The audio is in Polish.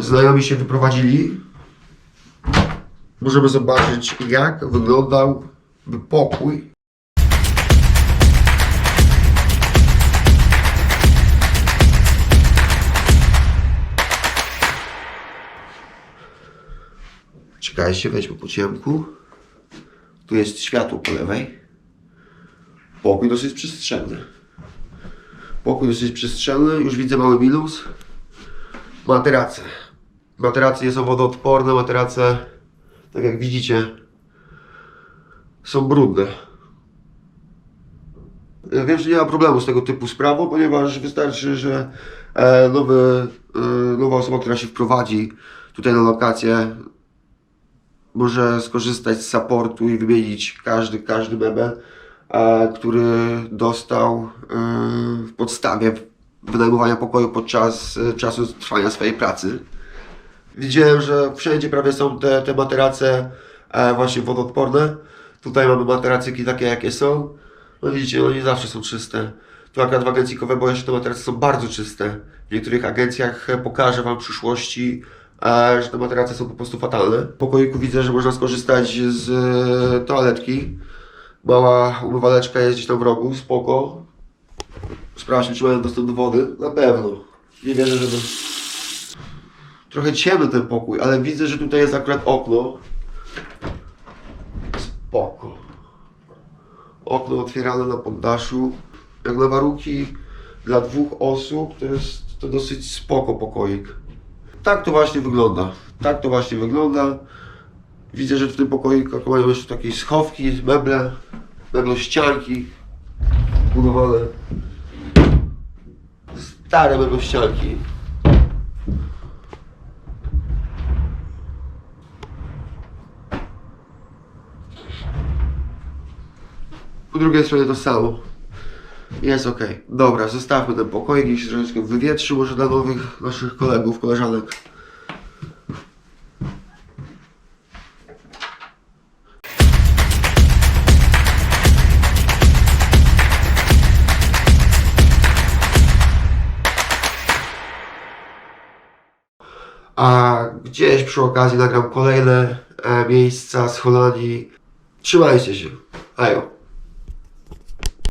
znajomi się wyprowadzili, możemy zobaczyć, jak wyglądał pokój. Czekajcie, weźmy po ciemku. Tu jest światło po lewej. Pokój dosyć przestrzenny. Pokój dosyć przestrzenny. Już widzę mały minus. Materace. Materace nie są wodoodporne. Materace, tak jak widzicie, są brudne. Ja wiem, że nie ma problemu z tego typu sprawą, ponieważ wystarczy, że e, nowy, e, nowa osoba, która się wprowadzi tutaj na lokację, może skorzystać z supportu i wymienić każdy, każdy mebel, e, który dostał w podstawie wynajmowania pokoju podczas e, czasu trwania swojej pracy. Widziałem, że wszędzie prawie są te, te materace e, właśnie wodoodporne. Tutaj mamy materacyki takie, jakie są. No widzicie, no nie zawsze są czyste. Tu akurat w agencji Kowe te materace są bardzo czyste. W niektórych agencjach e, pokażę Wam w przyszłości, że te materace są po prostu fatalne. W pokoiku widzę, że można skorzystać z toaletki. Mała umywaleczka jest gdzieś tam w rogu, spoko. Sprawdźmy, czy mają dostęp do wody. Na pewno. Nie wierzę, żeby... Trochę ciemny ten pokój, ale widzę, że tutaj jest akurat okno. Spoko. Okno otwierane na poddaszu. Jak na warunki dla dwóch osób to jest to dosyć spoko pokoik. Tak to właśnie wygląda. Tak to właśnie wygląda. Widzę, że w tym pokoiku mają jeszcze takie schowki, meble, meblościanki budowane. Stare meblościanki. Po drugiej stronie to samo. Jest ok. Dobra, zostawmy ten pokoik, niech się troszeczkę wywietrzy, może dla nowych naszych kolegów, koleżanek. A gdzieś przy okazji nagram kolejne e, miejsca z Holandii. Trzymajcie się. Ajo.